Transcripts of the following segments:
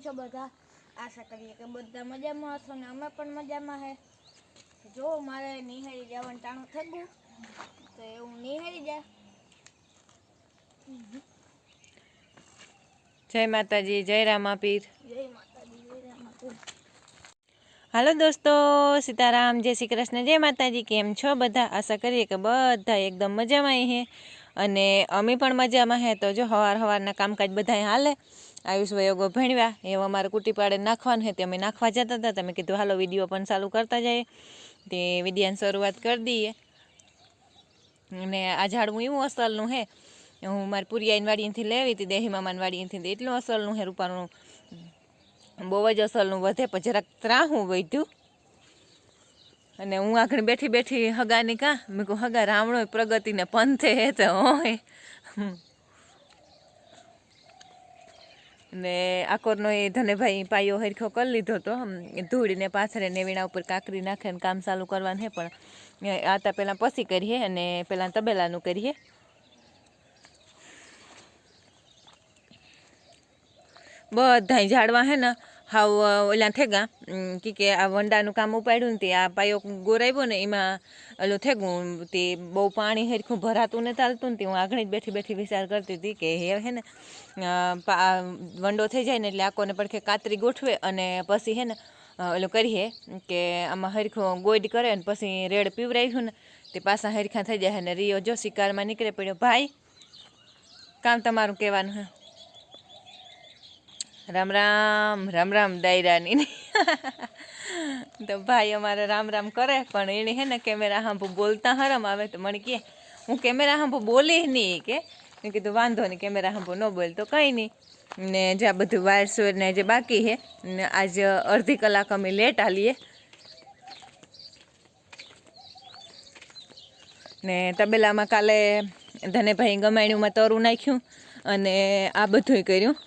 છો બધા? આશા કરીએ કે બધા મજામાં હશો ને અમે પણ મજામાં હે. જો મારે નિહાળી જવાનું ટાણું થઈ ગયું તો એવું નિહાળી જાય જય માતાજી જય રામાપીર. જય માતાજી જય રામાપીર. હાલો દોસ્તો સીતારામ જય શ્રી કૃષ્ણ જય માતાજી કેમ છો બધા? આશા કરીએ કે બધા એકદમ મજામાં હે. અને અમે પણ મજામાં હે તો જો હવાર હવારના કામકાજ બધા હાલે. આયુષ વયોગો ભણ્યા? એવું અમારે કુટી પાડે નાખવાનું છે. તે અમે નાખવા જતા હતા. તમે કીધું, હાલો, વીડિયો પણ ચાલુ કરતા જઈએ. તે વિડીયાની શરૂઆત કરી દઈએ. અને આ ઝાડવું એવું અસલનું હે હું મારી પુરિયાની વાડીએથી લેવી હતી, દેહી મામાની વાડીએથી. એટલું અસલનું હે રૂપાનું. બહુ જ અસલનું વધે પણ જરાક ત્રાહું વધ્યું. અને હું આગળ બેઠી બેઠી હગાની કાં? મેં કહું હગા રામણો પ્રગતિને પંથે હે તો હોય ને આકોરનો એ ધનેભાઈ પાયો હરખો કરી લીધો તો ધૂળીને પાછળ ને વીણા ઉપર કાકરી નાખે ને કામ ચાલુ કરવાનું હે પણ આતા પહેલાં પસી કરીએ અને પહેલાં તબેલાનું કરીએ. બધાય ઝાડવા હે ને હાવ ઓલા થેગા કે કે આ વંડાનું કામ ઉપાડ્યું ને તે આ પાયો ગોરાવ્યો ને એમાં ઓલો થેગું તે બહુ પાણી હરખું ભરાતું ને ચાલતું ને તે હું આગળ જ બેઠી બેઠી વિચાર કરતી હતી કે હે હે ને વંડો થઈ જાય ને એટલે આકોને પડખે કાતરી ગોઠવે અને પછી હે ને ઓલું કરીએ કે આમાં હરખું ગોઈડ કરે ને પછી રેડ પીવરાવ્યું ને તે પાછા હરખા થઈ જાય ને, રિયો જો શિકારમાં નીકળે પડ્યો, ભાઈ, કામ તમારું કહેવાનું હે. રામ રામ રામ રામ દાયરાની તો ભાઈ અમારે રામ રામ કરે, પણ એને હે ને કેમેરા હાંભુ બોલતા હરમ આવે તો મને કહે, હું કેમેરા હાંભુ બોલી નહીં કે. મેં કીધું, વાંધો નહીં, કેમેરા હાંભુ ન બોલ તો કંઈ નહીં. ને જે આ બધું વાયરસોર ને જે બાકી છે, ને આજ અડધી કલાક અમે લેટ આલીએ. ને તબેલામાં કાલે ધનેભાઈ ગમાણ્યુંમાં તરું નાખ્યું અને આ બધુંય કર્યું.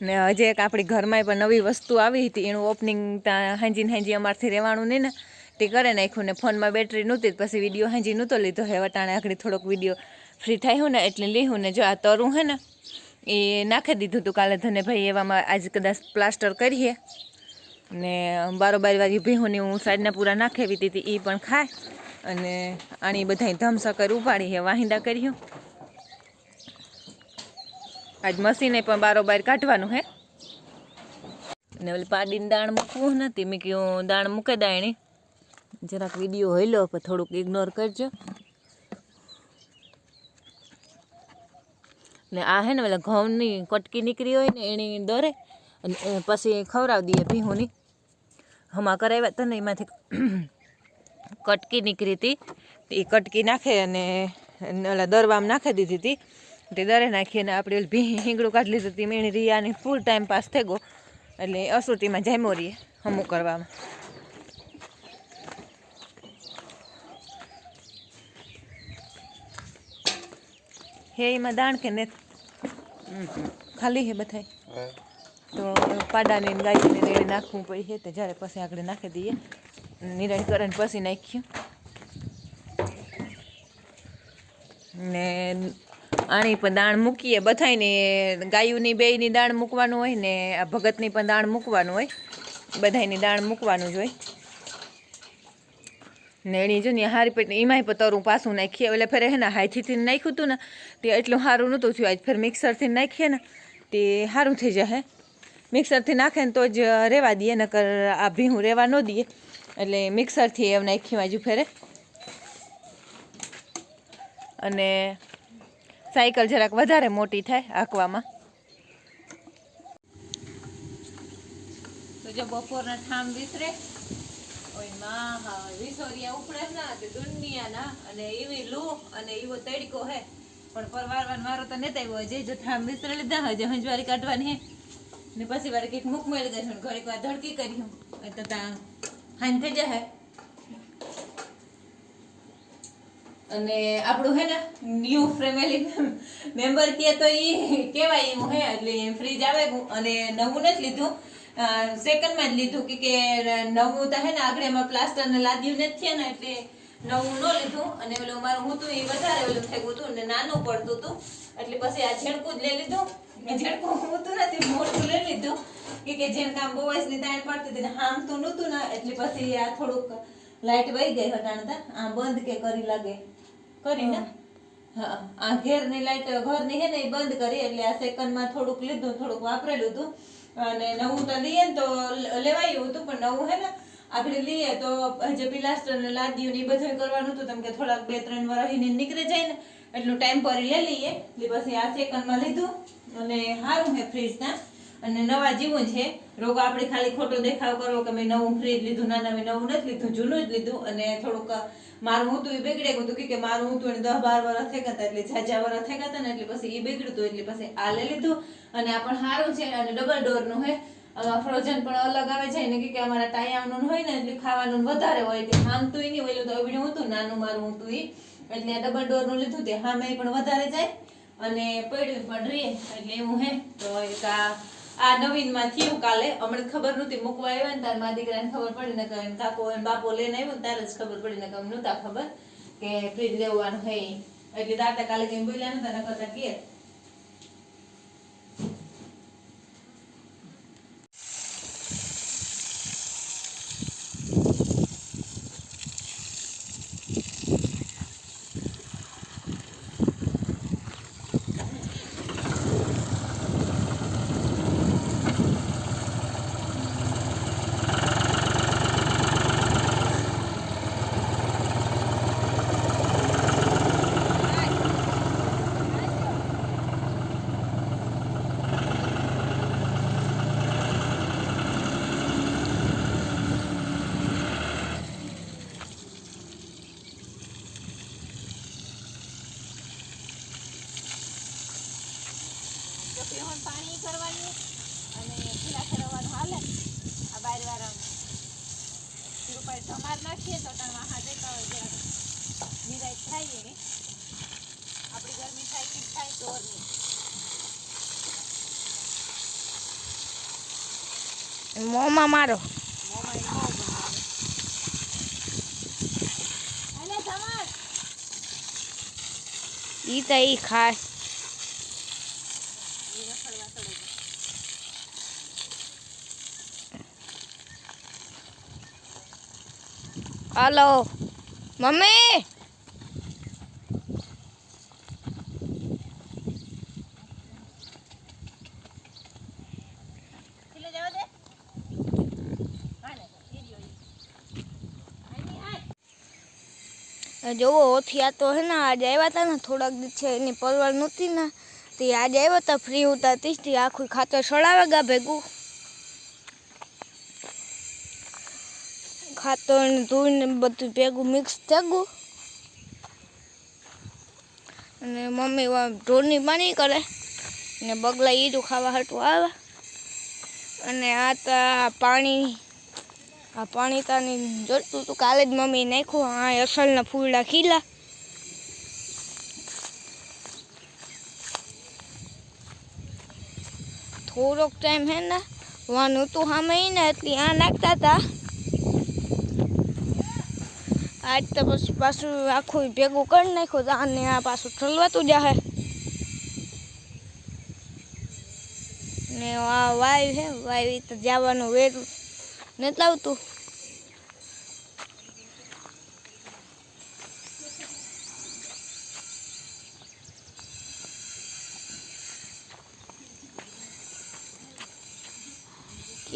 ને હજી એક આપણી ઘરમાં પણ નવી વસ્તુ આવી હતી. એનું ઓપનિંગ ત્યાં હાંજી હાંજી અમારથી રહેવાનું નહીં ને તે કરે નાખ્યું ને ફોનમાં બેટરી નહોતી પછી વીડિયો હાંજી નહોતો લીધો. હે વટાણે આગળ થોડોક વીડિયો ફ્રી થાય ને એટલે લીધું ને જો આ તરું હે ને, એ નાખી દીધું હતું કાલે ધને ભાઈ એવામાં આજ કદાચ પ્લાસ્ટર કરીએ. ને બારોબાર વાળી ભીહુંની હું સાઈડના પૂરા નાખેવી હતી એ પણ ખાય. અને આની બધાય ધમસકર ઉપાડી હે, વાહિંદા કર્યું. આજ મશીને પણ બારોબાર કાઢવાનું હે. ને ઓલી પાડીને દાણ મૂકવું નથી મેં કહ્યું દાણ મૂકે દાયણી જરાક વીડિયો હોઈલો પણ થોડુંક ઇગ્નોર કરજો. ને આ હે ને, ઓલા ઘઉંની કટકી નીકળી હોય ને એની દરે, અને પછી ખવડાવી દઈએ ભીહુની. હમા કરાવ્યા હતા ને, એમાંથી કટકી નીકળી હતી. એ કટકી નાખે અને ઓલા દરવામાં નાખી દીધી હતી. તે દરે નાખી અને આપણે ઓલી ભી હિંગડું કાઢી લીધું હતી મેણી રિયાને ફૂલ ટાઈમ પાસ થઈ ગયો. એટલે અસુટીમાં જામ્યો રહીએ હમું કરવામાં. હે એમાં દાણ કે ને ખાલી હે બધાય. તો પાડાને ગાયને રેડે નાખવું પડી છે તો જ્યારે પછી આગળ નાખી દઈએ. નિરણ કરે પછી નાખ્યું. ને આની પણ દાણ મૂકીએ. બધાયને ગાયુની બેયની દાણ મૂકવાનું હોય ને આ ભગતની પણ દાણ મૂકવાનું હોય. બધાયની દાણ મૂકવાનું જ હોય. ને એની જો ને હારી પેટ એમાંય પણ તરું પાછું નાખીએ. એટલે ફેર હે ને હાથીથી નાખ્યું હતું ને, તે એટલું સારું નહોતું થયું. આજ ફેર મિક્સરથી નાખીએ ને, તે સારું થઈ જશે મિક્સરથી નાખે ને તો જ રહેવા દઈએ, નકર આ ભીહું રહેવા ન દઈએ. એટલે મિક્સરથી એમ નાખ્યું આજુ ફેરે. અને સાયકલ જરાક વધારે મોટી થાય આંકવામાં. દુનિયાના, અને એવી લૂ અને એવો તડકો હે. પણ પરવારવાન મારો તો નેતા આવ્યો જે જો ઠામ વિસરે લીધા હજે હંજવારી કાઢવાની હે. પછી વાર કંઈક મૂક મેળી દઈશું ઘડીક વાર ધડકી કરી તો તા હાન થઈ જાય અને આપણું હે ને ન્યૂ ફેમિલી મેમ્બર કે તો એ કેવાય એવું હે, એટલે ફ્રીજ આવે અને નવું નથી લીધું. સેકન્ડમાં જ લીધું કે કે નવું તો હે ને આગળ એમાં પ્લાસ્ટર ને લાદ્યું નથી ને એટલે નવું ન લીધું. અને ઓલું મારું હું એ વધારે ઓલું થઈ ગયું હતું ને નાનું પડતું હતું એટલે પછી આ ઝેડકું જ લઈ લીધું. ઝેડકું હું નથી, મોટું લઈ લીધું. કે કે જેમ કામ બોવાઈસની તાણ પડતી હતી હામ તો નહોતું ને, એટલે પછી આ થોડુંક લાઈટ વહી ગઈ હટાણતા. આ બંધ કે કરી લાગે. કરી ને હા આ ઘેરની લાઈટ ઘરની હે ને એ બંધ કરી એટલે આ સેકન્ડમાં થોડુંક લીધું થોડુંક વાપરેલું હતું. અને નવું તો લઈએ ને તો લેવાયું હતું પણ નવું હે ને આપણે લઈએ તો જે પિલાસ્ટર ને લાદીયું ને એ બધું કરવાનું હતું. તેમ કે થોડાક બે ત્રણ વાર રહીને નીકળી જાય ને એટલું ટાઈમ પર લઈ લઈએ. એટલે પછી આ સેકન્ડમાં લીધું અને સારું હે ફ્રીજના અને નવા જેવું છે, રોગ આપણે ખાલી ખોટો દેખાવ કરવો કે મેં નવું ફ્રીજ લીધું ના મેં નવું નથી લીધું, જૂનું જ લીધું અને થોડુંક મારું હું તું એ બગડે હતું કે મારું હું તું એને દસ બાર વર્ષ થઈ ગયા એટલે જાજા વર્ષ થઈ ગયા ને એટલે પછી એ બગડ્યું હતું એટલે પછી આ લઈ લીધું અને આ પણ સારું છે અને ડબલ ડોરનું હે ફ્રોઝન પણ અલગ આવે છે, એને કે અમારા ટાયાનું હોય ને, એટલે ખાવાનું વધારે હોય, એટલે હામતું નહીં ઓલું તો અવડ્યું હતું, નાનું મારું હું તું એ એટલે આ ડબલ ડોરનું લીધું, તે હામે પણ વધારે જાય અને પડ્યું પણ રહે, એટલે એવું હે તો એક આ આ નવીનમાં થયું કાલે હમણાં ખબર નહોતી મૂકવા આવ્યા ને તાર મારા દીકરાને ખબર પડી ને કે કાકો અને બાપો લઈને આવ્યો ને ત્યારે જ ખબર પડી ને કે અમને નહોતા ખબર કે ફ્રીજ લેવાનું હે. એટલે દાદા કાલે કંઈ બોલ્યા ને નકર તો કે ઉપર ધમાર નાખીએ તો તણ વાહા જતા હોય જરાક નિરાશ થાય ને આપણી ગરમી થાય કે થાય તો મોમાં મારો. મોંમાં ઈ તો ઈ ખાય ઈ રખડવા ચડે છે. હલો. મમ્મી! જવા ઓથિયા તો હે ને આજે આવ્યા હતા ને થોડાક દિવસ છે એની પરવાર નહોતી ને. તે આજે આવ્યા હતા ફ્રી ઉતા તીસથી આખું ખાતર સડાવે ગા ભેગું. ખાતર ને ધૂળ ને બધું ભેગું મિક્સ થયું અને મમ્મી ઢોરની પાણી કરે. ને બગલા ઈજું ખાવા હાટું આવે. અને આ તા પાણી, આ પાણી તાની જોતું તું કાલે જ મમ્મી નાખ્યું. આ અસલના ફૂલડા ખીલા. થોડોક ટાઈમ હે ને, વાનું તું સામે ને, એટલે આ નાખતા હતા આજ તો પછી પાછું આખું ભેગું કરી નાખ્યું અને આ પાછું ઠલવાતું જાહે. ને આ વાયુ હે, વાયુ તો જવાનું વેરું નથી લાવતું.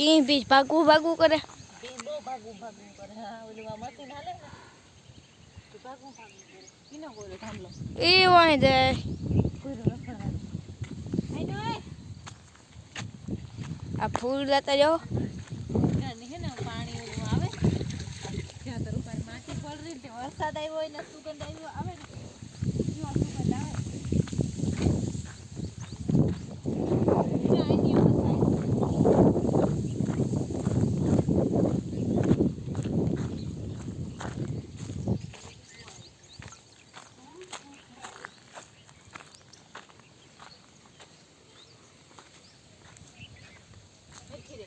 ઈ બીજ ભાગવું ભાગવું કરે. બે બહુ ભાગું ભાગું કરે. ઓલું મશીન હાલે તો ભાગું ભાગું કરે કીનો બોલે થાંભલો એ વાય જાય. આ ફૂલ લેતા જાઓ. વરસાદ આવ્યો હોય ને સુગંધ આવ્યો આવે ને એવા સુગંધ આવે ત્યાં એની અવાજ થાય. મેથી રે.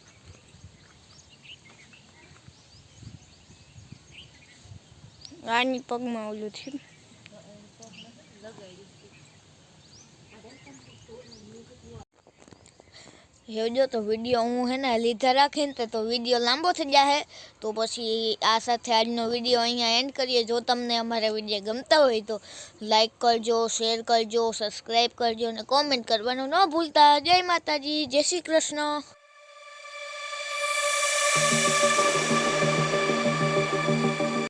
આની પગમાં ઓલું થયું જોજો તો વીડિયો હું હે ને લીધા રાખીને તો- તો વીડિયો લાંબો થઈ જાય તો પછી આ સાથે આજનો વીડિયો અહીંયા એન્ડ કરીએ જો તમને અમારા વીડિયો ગમતા હોય તો લાઈક કરજો શેર કરજો સબસ્ક્રાઈબ કરજો અને કોમેન્ટ કરવાનું ન ભૂલતા જય માતાજી જય શ્રી કૃષ્ણ